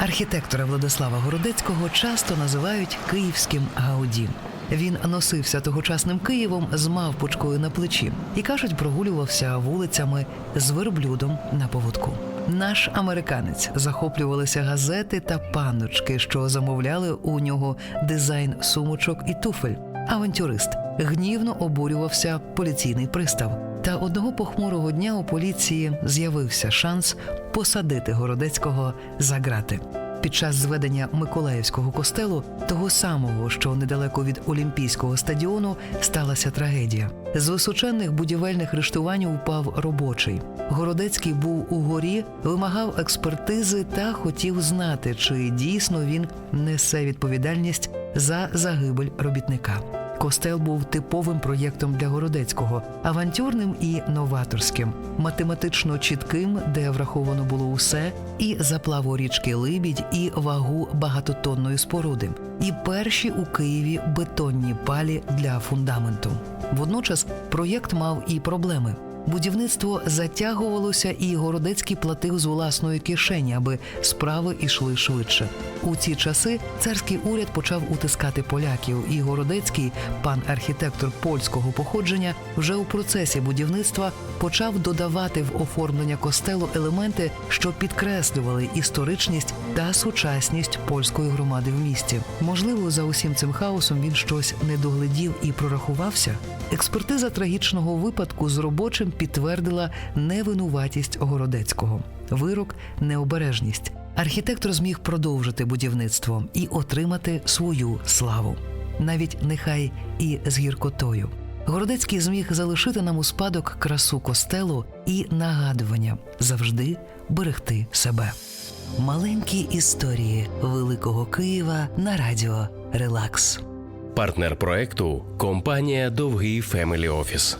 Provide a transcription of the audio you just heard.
Архітектора Владислава Городецького часто називають київським Гауді. Він носився тогочасним Києвом з мавпочкою на плечі і кажуть, прогулювався вулицями з верблюдом на поводку. Наш американець захоплювалися газети та панночки, що замовляли у нього дизайн сумочок і туфель. Авантюрист гнівно обурювався поліційний пристав. Та одного похмурого дня у поліції з'явився шанс посадити Городецького за грати. Під час зведення Миколаївського костелу, того самого, що недалеко від Олімпійського стадіону, сталася трагедія. З височенних будівельних рештувань упав робочий. Городецький був у горі, вимагав експертизи та хотів знати, чи дійсно він несе відповідальність за загибель робітника. Костел був типовим проєктом для Городецького, авантюрним і новаторським, математично чітким, де враховано було усе, і заплаву річки Либідь, і вагу багатотонної споруди, і перші у Києві бетонні палі для фундаменту. Водночас проєкт мав і проблеми. Будівництво затягувалося, і Городецький платив з власної кишені, аби справи йшли швидше. У ці часи царський уряд почав утискати поляків, і Городецький, пан архітектор польського походження, вже у процесі будівництва почав додавати в оформлення костелу елементи, що підкреслювали історичність та сучасність польської громади в місті. Можливо, за усім цим хаосом він щось не доглядів і прорахувався. Експертиза трагічного випадку з робочим підтвердила невинуватість Городецького. Вирок необережність. Архітектор зміг продовжити будівництво і отримати свою славу, навіть нехай і з гіркотою. Городецький зміг залишити нам у спадок красу костелу і нагадування завжди берегти себе. Маленькі історії Великого Києва на радіо Релакс. Партнер проекту компанія Довгий Фемелі Офіс.